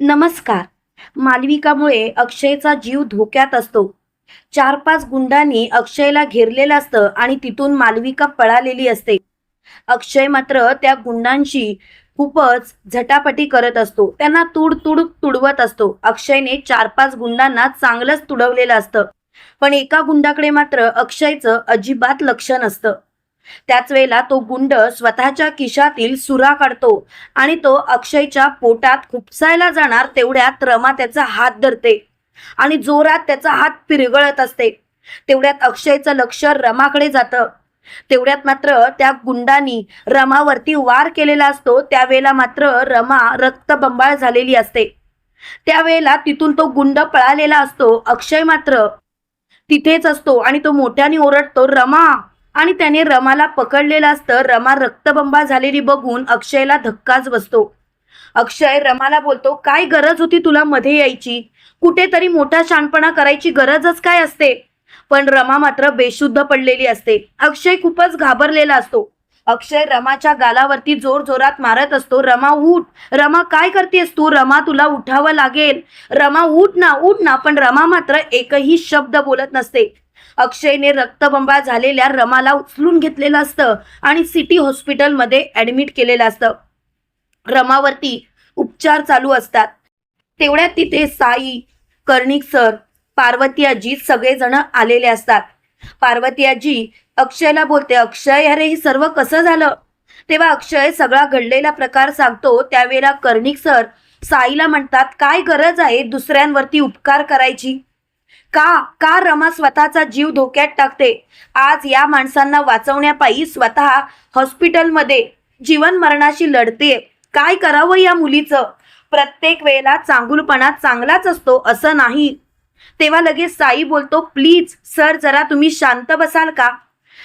नमस्कार. मालविकामुळे अक्षयचा जीव धोक्यात असतो. चार पाच गुंडांनी अक्षयला घेरलेलं असतं आणि तिथून मालविका पळालेली असते. अक्षय मात्र त्या गुंडांशी खूपच झटापटी करत असतो. त्यांना तुड तुड तुडवत असतो. अक्षयने चार पाच गुंडांना चांगलंच तुडवलेलं असतं. पण एका गुंडाकडे मात्र अक्षयचं अजिबात लक्ष नसतं. त्याच वेळेला तो गुंड स्वतःच्या खिशातील सुरा काढतो आणि तो अक्षयच्या पोटात खुपसायला जाणार तेवढ्यात रमा त्याचा हात धरते आणि जोरात त्याचा हात पिरगळत असते. तेवढ्यात अक्षयचं लक्ष रमाकडे जातं. तेवढ्यात मात्र त्या गुंडांनी रमावरती वार केलेला असतो. त्यावेळेला मात्र रमा रक्तबंबाळ झालेली असते. त्यावेळेला तिथून तो गुंड पळालेला असतो. अक्षय मात्र तिथेच असतो आणि तो मोठ्याने ओरडतो रमा आणि त्याने रमाला पकडलेलं असतं. रमा रक्तबंबा झालेली बघून अक्षयला धक्काच बसतो. अक्षय रमाला बोलतो काय गरज होती तुला मध्ये यायची? कुठेतरी मोठा शानपणा करायची गरजच काय असते? पण रमा मात्र बेशुद्ध पडलेली असते. अक्षय खूपच घाबरलेला असतो. अक्षय रमाच्या गालावरती जोर जोरात मारत असतो. रमा उठ! रमा काय करतेस तू? रमा तुला उठावं लागेल. रमा उठ ना उठ ना. पण रमा मात्र एकही शब्द बोलत नसते. अक्षयने रक्तबंबा झालेल्या रमाला उचलून घेतलेलं असतं आणि सिटी हॉस्पिटलमध्ये ऍडमिट केलेलं असतं. रमावरती उपचार चालू असतात. तेवढ्यात तिथे साई कर्णिक सर पार्वती आजी सगळेजण आलेले असतात. पार्वती आजी अक्षयला बोलते अक्षय अरे हे सर्व कसं झालं? तेव्हा अक्षय सगळा घडलेला प्रकार सांगतो. त्यावेळेला कर्णिक सर साईला म्हणतात काय गरज आहे दुसऱ्यांवरती उपकार करायची? का? का रमा स्वतःचा जीव धोक्यात टाकते? आज या माणसांना वाचवण्यापायी स्वतः हॉस्पिटलमध्ये जीवन मरणाशी लढते. काय करावं या मुलीचं? प्रत्येक वेळेला चांगुलपणा चांगलाच असतो असं नाही. तेव्हा लगेच साई बोलतो प्लीज सर जरा तुम्ही शांत बसाल का?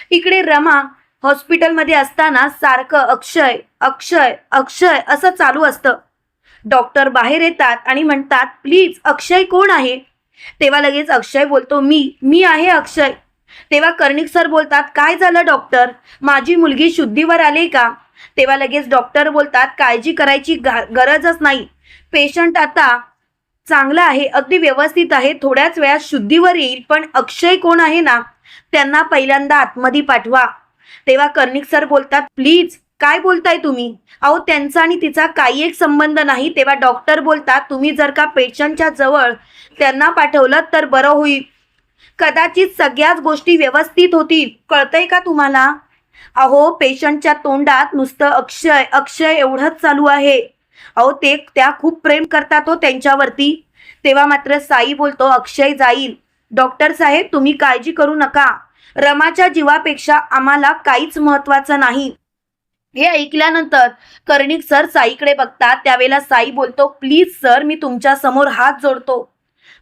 इकडे रमा हॉस्पिटलमध्ये असताना सारखं अक्षय अक्षय अक्षय असं चालू असतं. डॉक्टर बाहेर येतात आणि म्हणतात प्लीज अक्षय कोण आहे? तेव्हा लगेच अक्षय बोलतो मी मी आहे अक्षय. तेव्हा कर्णिक सर बोलतात काय झालं डॉक्टर? माझी मुलगी शुद्धीवर आली का? तेव्हा लगेच डॉक्टर बोलतात काळजी करायची गरजच नाही. पेशंट आता चांगला आहे अगदी व्यवस्थित आहे थोड्याच वेळात शुद्धीवर येईल पण अक्षय कोण आहे ना त्यांना पहिल्यांदा आतमध्ये पाठवा. तेव्हा कर्णिक सर बोलतात प्लीज काय बोलताय तुम्ही? अहो त्यांचा आणि तिचा काही एक संबंध नाही. तेव्हा डॉक्टर बोलतात तुम्ही जर का पेशंटच्या जवळ त्यांना पाठवलं तर बरं होईल. कदाचित सगळ्याच गोष्टी व्यवस्थित होतील. कळतंय का तुम्हाला? अहो पेशंटच्या तोंडात नुसतं अक्षय अक्षय एवढंच चालू आहे. अहो ते त्या खूप प्रेम करतात हो त्यांच्यावरती. तेव्हा मात्र साई बोलतो अक्षय जाईल. डॉक्टर साहेब तुम्ही काळजी करू नका. रमाच्या जीवापेक्षा आम्हाला काहीच महत्वाचं नाही. हे ऐकल्यानंतर कर्णिक सर साईकडे बघतात. त्यावेळेला साई बोलतो प्लीज सर मी तुमच्यासमोर हात जोडतो.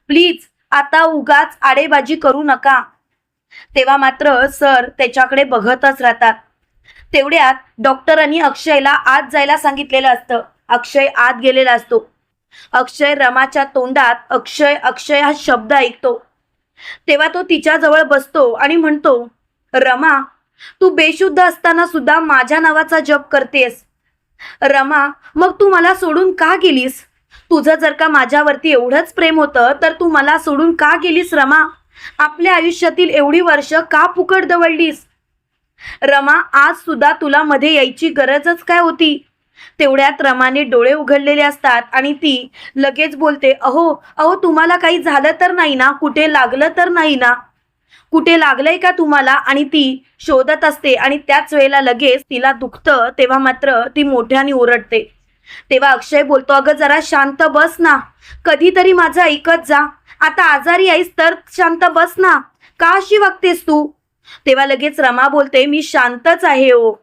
प्लीज आता उगाच आडेबाजी करू नका. तेव्हा मात्र सर त्याच्याकडे बघतच राहतात. तेवढ्यात डॉक्टरांनी अक्षयला आत जायला सांगितलेलं असतं. अक्षय आत गेलेला असतो. अक्षय रमाच्या तोंडात अक्षय अक्षय हा शब्द ऐकतो. तेव्हा तो तिच्याजवळ बसतो आणि म्हणतो रमा तू बेशुद्ध असताना सुद्धा माझ्या नावाचा जप करतेस. रमा मग तू मला सोडून का गेलीस? तुझं जर का माझ्यावरती एवढंच प्रेम होतं तर तू मला सोडून का गेलीस रमा? आपल्या आयुष्यातील एवढी वर्ष का फुकट दवडलीस? रमा आज सुद्धा तुला मध्ये यायची गरजच काय होती? तेवढ्यात रमाने डोळे उघडलेले असतात आणि ती लगेच बोलते अहो अहो तुम्हाला काही झालं तर नाही ना? कुठे लागलं तर नाही ना? कुठे लागलंय का तुम्हाला? आणि ती शोधत असते आणि त्याच वेळेला लगेच तिला दुखतं तेव्हा मात्र ती मोठ्याने ओरडते. तेव्हा अक्षय बोलतो अगं जरा शांत बस ना. कधीतरी माझं ऐकत जा. आता आजारी आहेस तर शांत बस ना. का अशी वागतेस तू? तेव्हा लगेच रमा बोलते मी शांतच आहे ओ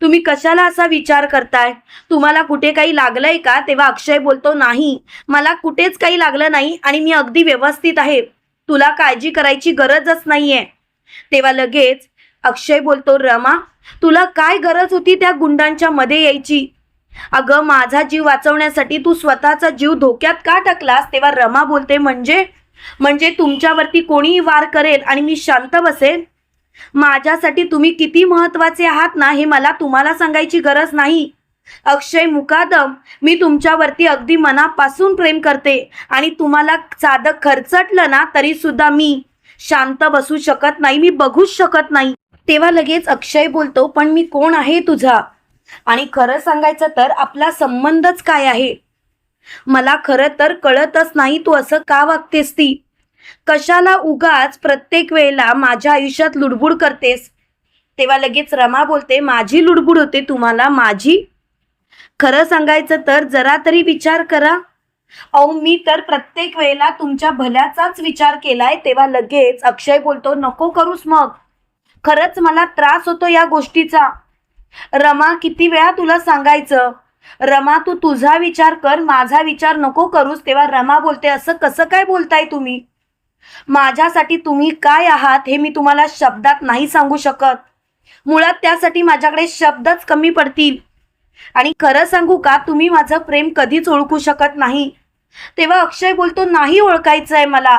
तुम्ही कशाला असा विचार करताय? तुम्हाला कुठे काही लागलंय का? तेव्हा अक्षय बोलतो नाही. मला कुठेच काही लागलं नाही आणि मी अगदी व्यवस्थित आहे. तुला काळजी करायची गरजच नाहीये. तेव्हा लगेच अक्षय बोलतो रमा तुला काय गरज होती त्या गुंडांच्या मध्ये यायची? अगं माझा जीव वाचवण्यासाठी तू स्वतःचा जीव धोक्यात का टाकलास? तेव्हा रमा बोलते म्हणजे? म्हणजे तुमच्यावरती कोणीही वार करेल आणि मी शांत बसेल? माझ्यासाठी तुम्ही किती महत्त्वाचे आहात ना हे मला तुम्हाला सांगायची गरज नाही. अक्षय मुकादम मी तुमच्यावरती अगदी मनापासून प्रेम करते आणि तुम्हाला साधं खर्चटलं ना तरी सुद्धा मी शांत बसू शकत नाही मी बघूच शकत नाही. तेव्हा लगेच अक्षय बोलतो पण मी कोण आहे तुझा? आणि खरं सांगायचं तर आपला संबंधच काय आहे? मला खरं तर कळतच नाही तू असं का वागतेस ती? कशाला उगाच प्रत्येक वेळेला माझ्या आयुष्यात लुडबुड करतेस? तेव्हा लगेच रमा बोलते माझी लुडबुड होते तुम्हाला माझी खरं सांगायचं तर जरा तरी विचार करा. अहो मी तर प्रत्येक वेळेला तुमच्या भल्याचाच विचार केलाय तेव्हा लगेच अक्षय बोलतो नको करूस मग. खरंच मला त्रास होतो या गोष्टीचा. रमा किती वेळा तुला सांगायचं? रमा तू तुझा विचार कर माझा विचार नको करूस तेव्हा रमा बोलते असं कसं काय बोलताय तुम्ही? माझ्यासाठी तुम्ही काय आहात हे मी तुम्हाला शब्दात नाही सांगू शकत. मुळात त्यासाठी माझ्याकडे शब्दच कमी पडतील. आणि खरं सांगू का तुम्ही माझं प्रेम कधीच ओळखू शकत नाही. तेव्हा अक्षय बोलतो नाही ओळखायचं आहे मला.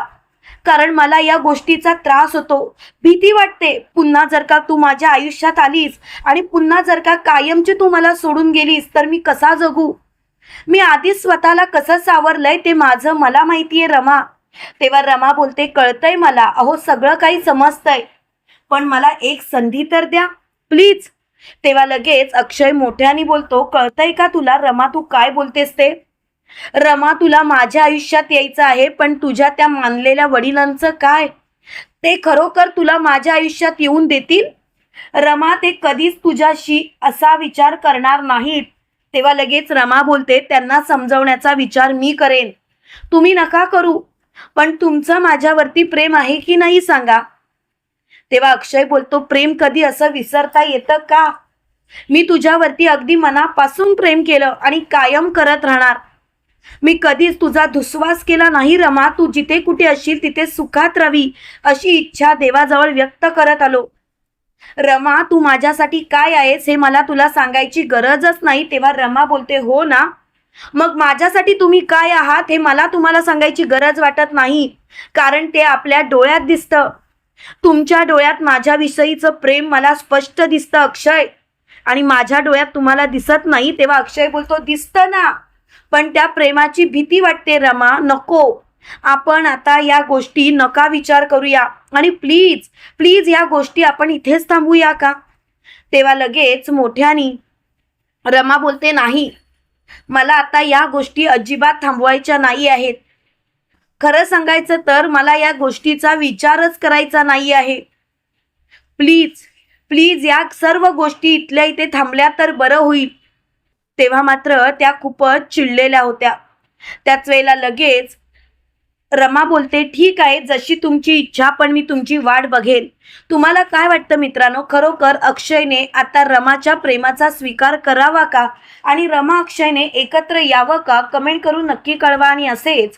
कारण मला या गोष्टीचा त्रास होतो. भीती वाटते. पुन्हा जर का तू माझ्या आयुष्यात आलीस आणि पुन्हा जर का कायमची तू मला सोडून गेलीस तर मी कसा जगू? मी आधीच स्वतःला कसं सावरलंय ते माझं मला माहितीये रमा. तेव्हा रमा बोलते कळतंय मला. अहो सगळं काही समजतंय. पण मला एक संधी तर द्या. प्लीज तेव्हा लगेच अक्षय मोठ्याने बोलतो कळतंय का तुला? रमा तू काय बोलतेस ते? रमा तुला माझ्या आयुष्यात यायचं आहे पण तुझ्या त्या मानलेल्या वडिलांचं काय? ते खरोखर तुला माझ्या आयुष्यात येऊन देतील? रमा ते कधीच तुझ्याशी असा विचार करणार नाहीत. तेव्हा लगेच रमा बोलते त्यांना समजवण्याचा विचार मी करेन. तुम्ही नका करू. पण तुमचं माझ्यावरती प्रेम आहे की नाही सांगा? तेव्हा अक्षय बोलतो प्रेम कधी असं विसरता येतं का? मी तुझ्यावरती अगदी मनापासून प्रेम केलं आणि कायम करत राहणार. मी कधीच तुझा दुस्वास केला नाही रमा. तू जिथे कुठे असशील तिथे सुखात रवी अशी इच्छा देवाजवळ व्यक्त करत आलो. रमा तू माझ्यासाठी काय आहेस हे मला तुला सांगायची गरजच नाही. तेव्हा रमा बोलते हो ना. मग माझ्यासाठी तुम्ही काय आहात हे मला तुम्हाला सांगायची गरज वाटत नाही कारण ते आपल्या डोळ्यात दिसतं. तुमच्या डोळ्यात माझ्याविषयीचं प्रेम मला स्पष्ट दिसतं अक्षय. आणि माझ्या डोळ्यात तुम्हाला दिसत नाही तेव्हा अक्षय बोलतो दिसतं ना. पण त्या प्रेमाची भीती वाटते रमा नको. आपण आता या गोष्टी नका विचार करूया. आणि प्लीज प्लीज या गोष्टी आपण इथेच थांबूया का? तेव्हा लगेच मोठ्यानी रमा बोलते नाही. मला आता या गोष्टी अजिबात थांबवायच्या नाही आहेत. खरं सांगायचं तर मला या गोष्टीचा विचारच करायचा नाही आहे. प्लीज प्लीज या सर्व गोष्टी इथल्या इथे थांबल्या तर बरं होईल. तेव्हा मात्र त्या खूपच चिडलेल्या होत्या. त्याच वेळेला लगेच रमा बोलते ठीक आहे जशी तुमची इच्छा पण मी तुमची वाट बघेन. तुम्हाला काय वाटतं मित्रांनो? खरोखर अक्षयने आता रमाच्या प्रेमाचा स्वीकार करावा का? आणि रमा अक्षयने एकत्र यावं का? कमेंट करून नक्की कळवा आणि असेच